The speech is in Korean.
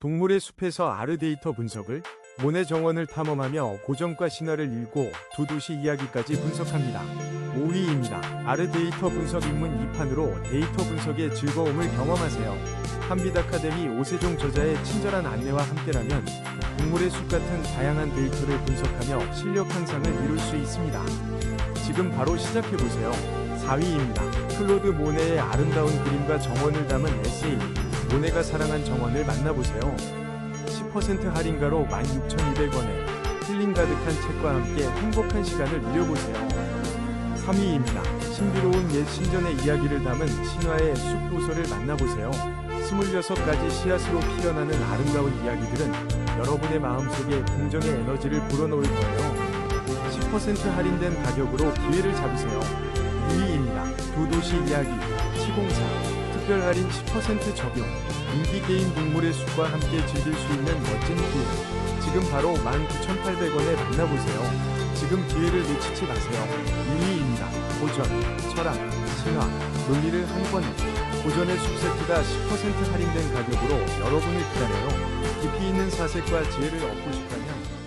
동물의 숲에서 아르 데이터 분석을 모내 정원을 탐험하며 고전과 신화를 읽고 두 도시 이야기까지 분석합니다. 5위입니다. 아르 데이터 분석 입문 2판으로 데이터 분석의 즐거움을 경험하세요. 한빛 아카데미 오세종 저자의 친절한 안내와 함께라면 동물의 숲 같은 다양한 데이터를 분석하며 실력 향상을 이룰 수 있습니다. 지금 바로 시작해보세요. 4위입니다. 클로드 모네의 아름다운 그림과 정원을 담은 에세이 모네가 사랑한 정원을 만나보세요. 10% 할인가로 16,200원에 힐링 가득한 책과 함께 행복한 시간을 누려보세요. 3위입니다. 신비로운 옛 신전의 이야기를 담은 신화의 숲 도서를 만나보세요. 26가지 씨앗으로 피어나는 아름다운 이야기들은 여러분의 마음속에 긍정의 에너지를 불어넣을 거예요. 10% 할인된 가격으로 기회를 잡으세요. 2위입니다. 두 도시 이야기 시공사 특별 할인 10% 적용 인기 게임 동물의 숲과 함께 즐길 수 있는 멋진 기회 지금 바로 19,800원에 만나보세요. 지금 기회를 놓치지 마세요. 2위입니다. 고전, 철학, 신화, 논리를 한 권에 고전의 숲 세트가 10% 할인된 가격으로 여러분을 기다려요. 깊이 있는 사색과 지혜를 얻고 싶다면